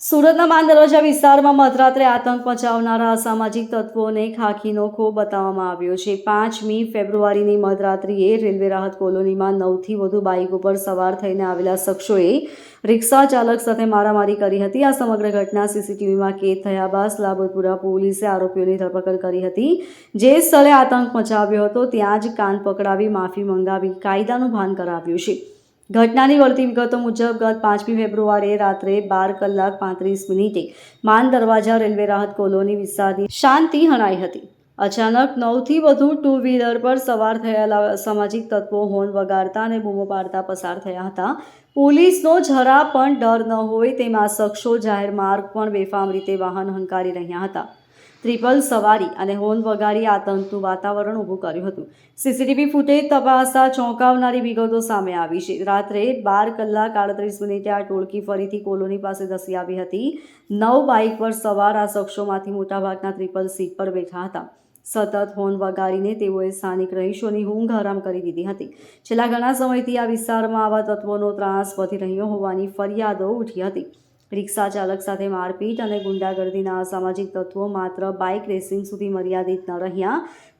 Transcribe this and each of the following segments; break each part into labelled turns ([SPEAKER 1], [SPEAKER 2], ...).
[SPEAKER 1] સુરતના માન દરવાજા વિસ્તારમાં મધરાત્રે આતંક મચાવનારા અસામાજિક તત્વોને ખાખીનો ખો બતાવવામાં આવ્યો છે. પાંચમી ફેબ્રુઆરીની મધરાત્રિએ રેલવે રાહત કોલોનીમાં નવથી વધુ બાઇક ઉપર સવાર થઈને આવેલા શખ્સોએ રિક્ષા ચાલક સાથે મારામારી કરી હતી. આ સમગ્ર ઘટના સીસીટીવીમાં કેદ થયા બાદ લાબોદપુરા પોલીસે આરોપીઓની ધરપકડ કરી હતી. જે સ્થળે આતંક મચાવ્યો હતો, ત્યાં જ કાન પકડાવી માફી મંગાવી કાયદાનું ભાન કરાવ્યું છે. ઘટનાની વળતી વિગતો મુજબ ગત પાંચમી ફેબ્રુઆરીએ રાત્રે બાર કલાક પાંત્રીસ મિનિટે માન દરવાજા રેલવે રાહત કોલોની વિસ્તારની શાંતિ હણાઈ હતી. અચાનક નવથી વધુ ટુ વ્હીલર પર સવાર થયેલા સામાજિક તત્વો હોર્ન વગાડતા અને બૂમો પાડતા પસાર થયા હતા. પોલીસનો જરા પણ ડર ન હોય તેમાં શખ્સો જાહેર માર્ગ પણ બેફામ રીતે વાહન હંકારી રહ્યા હતા. ટ્રિપલ સવારી અને હોર્ન વગાડી આતંકનું વાતાવરણ ઊભું કર્યું હતું. સીસીટીવી ફૂટેજ તપાસતા ચોંકાવનારી વિગતો સામે આવી છે. રાત્રે બાર કલાક આડત્રીસ મિનિટે આ ટોળકી ફરીથી કોલોની પાસે ધસી આવી હતી. નવ બાઇક પર સવાર આ શખ્સોમાંથી મોટાભાગના ટ્રિપલ સીટ પર બેઠા હતા. સતત હોર્ન વગાડીને તેઓએ સ્થાનિક રહીશોની ઊંઘ હરામ કરી દીધી હતી. છેલ્લા ઘણા સમયથી આ વિસ્તારમાં આવા તત્વોનો ત્રાસ વધી રહ્યો હોવાની ફરિયાદો ઉઠી હતી. રિક્ષા ચાલક સાથે મારપીટ અને ગુંડાગર્દીના અસામાજિક તત્વો માત્ર બાઇક રેસિંગ સુધી મર્યાદિત ન રહ્યા,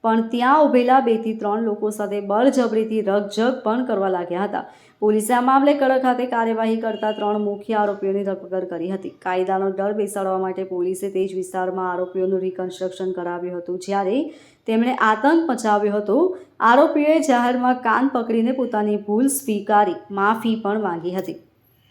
[SPEAKER 1] પણ ત્યાં ઊભેલા બેથી ત્રણ લોકો સાથે બળજબરીથી રગઝગ પણ કરવા લાગ્યા હતા. પોલીસે આ મામલે કડક હાથે કાર્યવાહી કરતા ત્રણ મુખ્ય આરોપીઓની ધરપકડ કરી હતી. કાયદાનો ડર બેસાડવા માટે પોલીસે તે જ વિસ્તારમાં આરોપીઓનું રિકન્સ્ટ્રક્શન કરાવ્યું હતું. જ્યારે તેમણે આતંક મચાવ્યો હતો, આરોપીઓએ જાહેરમાં કાન પકડીને પોતાની ભૂલ સ્વીકારી, માફી પણ માંગી હતી.